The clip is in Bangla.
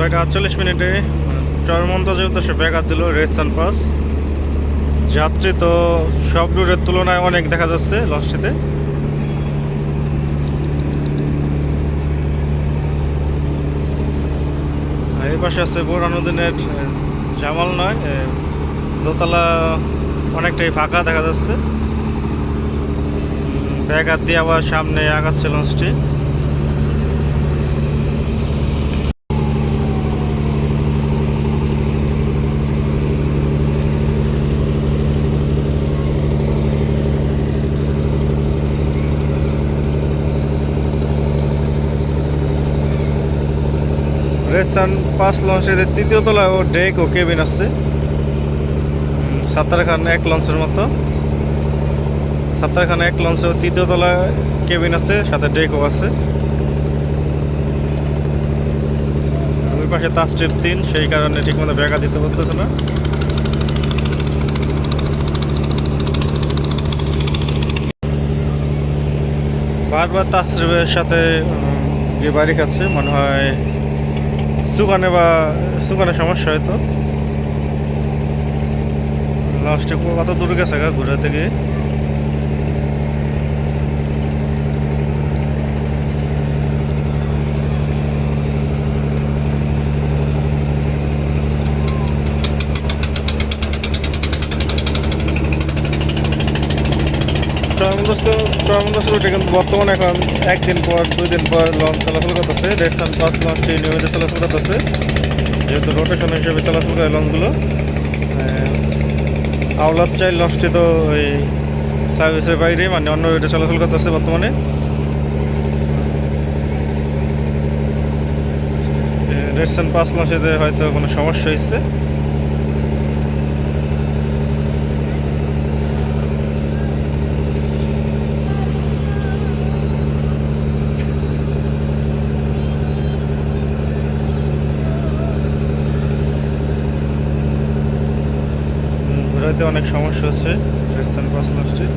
ছয়টা আটচল্লিশ মিনিটে চরমন্তজের উদ্দেশ্যে ব্যাঘাত দিল রেড সান পাস যাত্রী তো সব রুটের তুলনায় অনেক দেখা যাচ্ছে লঞ্চটিতে এই পাশে আছে পুরানো দিনের জামাল নয় দোতলা অনেকটাই ফাঁকা দেখা যাচ্ছে। ব্যাঘাত দিয়ে আবার সামনে আগাচ্ছে লঞ্চটি রেসান পাঁচ লঞ্চের তৃতীয় তলায় ও ডেক ও কেবিন আছে। সাতারখান এক লঞ্চের মতো। সাতারখান এক লঞ্চের তৃতীয় তলায় কেবিন আছে, সাথে ডেকও আছে। ওই পাশে তার স্ট্রিপ তিন, সেই কারণে ঠিকমতো ব্যাগা দিতে পারতেছে না। বারবার তাসরিফের সাথে গিয়ে বাড়ি খাচ্ছে, মনে হয় সুগানে বা সুগানে সমস্যা হয়তো লাস্টে কত দূর গেছে গা ঘুরে থেকে রুটে কিন্তু বর্তমানে এখন একদিন পর দুই দিন পর লঞ্চ চলাচল করতেছে। রেড সান পাস লঞ্চটি নিয়মিত চলাচল করতেছে। যেহেতু রোটেশন হিসেবে চলাচল করে লঞ্চগুলো আওলাদ চাইল লঞ্চটি তো ওই সার্ভিসের বাইরে মানে অন্য রুটে চলাচল করতেছে বর্তমানে। রেড সান পাস লঞ্চেতে হয়তো কোনো সমস্যা হয়েছে। ঘোরাতে অনেক সমস্যা হচ্ছে রেস্টান পাস লঞ্চটির